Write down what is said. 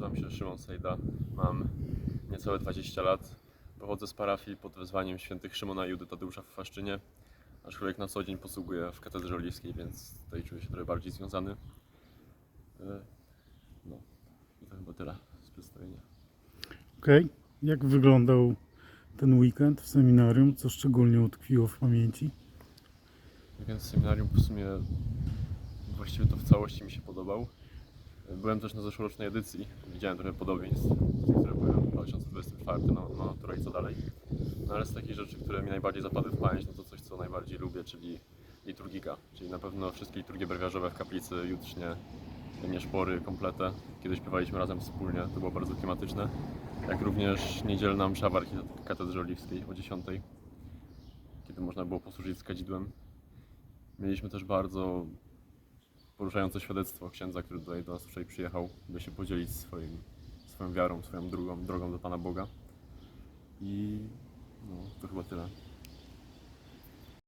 Nazywam się Szymon Sejda, mam niecałe 20 lat. Pochodzę z parafii pod wezwaniem świętych Szymona i Judy Tadeusza w Faszczynie, aczkolwiek na co dzień posługuję w katedrze oliwskiej, więc tutaj czuję się trochę bardziej związany. E, No i to chyba tyle z przedstawienia. Okej. Jak wyglądał ten weekend w seminarium? Co szczególnie utkwiło w pamięci? Weekend w seminarium w sumie właściwie to w całości mi się podobał. Byłem też na zeszłorocznej edycji, widziałem trochę podobieństw z tych, które byłem w 2024 na, na maturę i co dalej. No ale z takich rzeczy, które mi najbardziej zapadły w pamięć, no to coś, co najbardziej lubię, czyli liturgika. Czyli na pewno wszystkie liturgie brewiarzowe w kaplicy, jutrznie, nieszpory, kompletę. Kiedy śpiewaliśmy razem wspólnie, to było bardzo klimatyczne. Jak również niedzielna msza w archikatedrze oliwskiej o 10, kiedy można było posłużyć z kadzidłem. Mieliśmy też bardzo poruszające świadectwo księdza, który tutaj do nas wczoraj przyjechał, by się podzielić swoim, swoją wiarą, swoją drugą drogą do Pana Boga. I no, to chyba tyle.